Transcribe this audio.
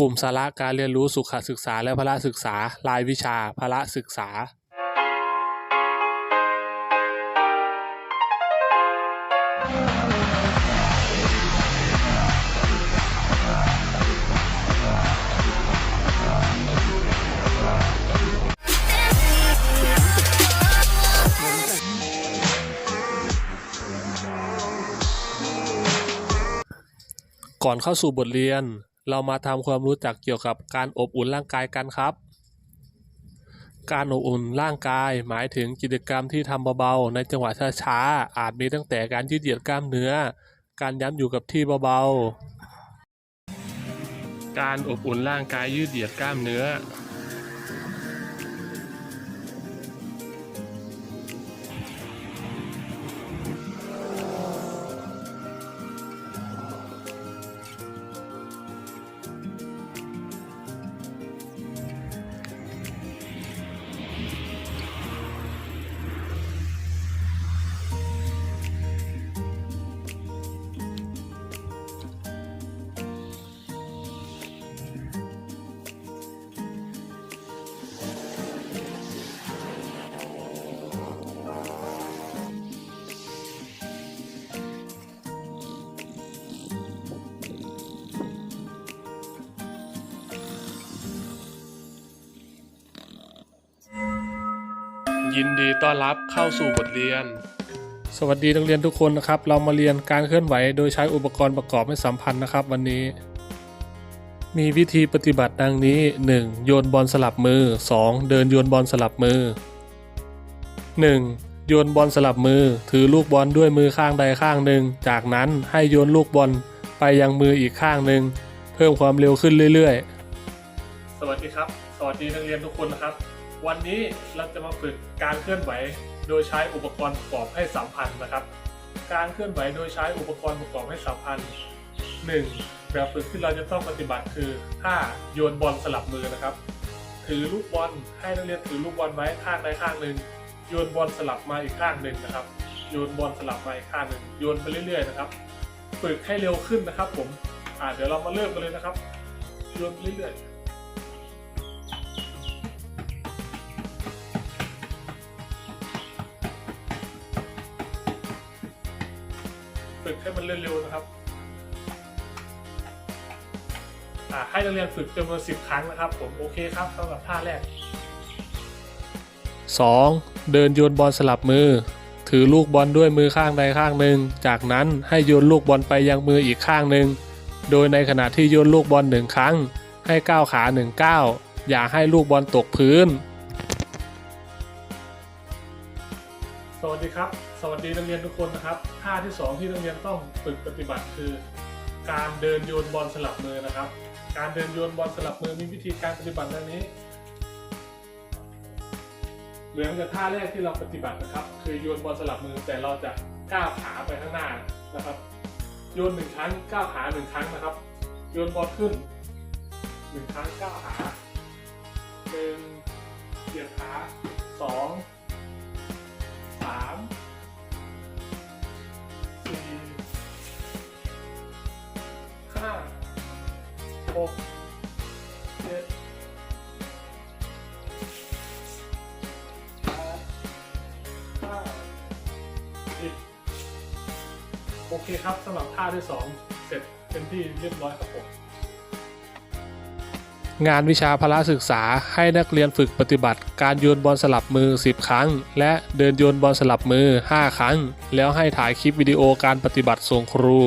กลุ่มสาระการเรียนรู้สุขศึกษาและพละศึกษา รายวิชาพละศึกษา ก่อนเข้าสู่บทเรียน เรามาทำความรู้จักเกี่ยวกับการอบอุ่นร่างกายกันครับ การอบอุ่นร่างกายหมายถึงกิจกรรมที่ทำเบาๆ ในจังหวะช้าๆ อาจมีตั้งแต่การยืดเหยียดกล้ามเนื้อ การย้ำอยู่กับที่เบาๆ การอบอุ่นร่างกายยืดเหยียดกล้ามเนื้อ ยินดีต้อนรับเข้าสู่บทเรียน สวัสดีนักเรียนทุกคนนะครับ เรามาเรียนการเคลื่อนไหวโดยใช้อุปกรณ์ประกอบไม่สัมพันธ์นะครับ วันนี้ มีวิธีปฏิบัติดังนี้ 1. โยนบอลสลับมือ 2. เดินโยนบอลสลับมือ 1. โยนบอลสลับมือ ถือลูกบอลด้วยมือข้างใดข้างหนึ่ง จากนั้นให้โยนลูกบอลไปยังมืออีกข้างหนึ่ง เพิ่มความเร็วขึ้นเรื่อยๆ สวัสดีครับ สวัสดีนักเรียนทุกคนนะครับ วันนี้เราจะมาฝึกการเคลื่อนไหวโดยใช้อุปกรณ์ประกอบให้สัมพันธ์นะครับ การเคลื่อนไหวโดยใช้อุปกรณ์ประกอบให้สัมพันธ์ 1. แบบฝึกที่เราจะต้องปฏิบัติคือท่าโยนบอลสลับมือนะครับ ถือลูกบอลให้นักเรียนถือลูกบอลไว้ข้างใดข้างหนึ่งโยนบอลสลับมาอีกข้างหนึ่งนะครับ โยนบอลสลับมาอีกข้างหนึ่งโยนไปเรื่อยๆนะครับ ฝึกให้เร็วขึ้นนะครับผม อ่าเดี๋ยวเรามาเริ่มกันเลยนะครับ โยนไปเรื่อยๆ ฝึกให้มันเร็วๆนะครับให้นักเรียนฝึกจำนวนสิบครั้งนะครับ ผมโอเคครับสำหรับท่าแรก 2. เดินโยนบอลสลับมือ ถือลูกบอลด้วยมือข้างใดข้างหนึ่ง จากนั้นให้โยนลูกบอลไปยังมืออีกข้างหนึ่ง โดยในขณะที่โยนลูกบอลหนึ่งครั้ง ให้ก้าวขาหนึ่งก้าวอย่าให้ลูกบอลตกพื้น สวัสดีครับ สวัสดีนักเรียนทุกคนนะครับ ท่าที่สองที่นักเรียนต้องฝึกปฏิบัติคือ การเดินโยนบอลสลับมือนะครับ การเดินโยนบอลสลับมือมีวิธีการปฏิบัติดังนี้ เหมือนกับท่าแรกที่เราปฏิบัตินะครับ คือโยนบอลสลับมือแต่เราจะก้าวขาไปข้างหน้านะครับ โยนหนึ่งครั้งก้าวขาหนึ่งครั้งนะครับ โยนบอลขึ้นหนึ่งครั้งก้าวขาหนึ่งเหยียดขาสองามสี่ห้าหกเจ็ดแปดเก้าสิบโอเคครับสำหรับท่าที่สองเสร็จเป็นที่เรียบร้อยครับผม งานวิชาพละศึกษาให้นักเรียนฝึกปฏิบัติ การโยนบอลสลับมือ 10 ครั้ง และเดินโยนบอลสลับมือ 5 ครั้ง แล้วให้ถ่ายคลิปวิดีโอการปฏิบัติส่งครู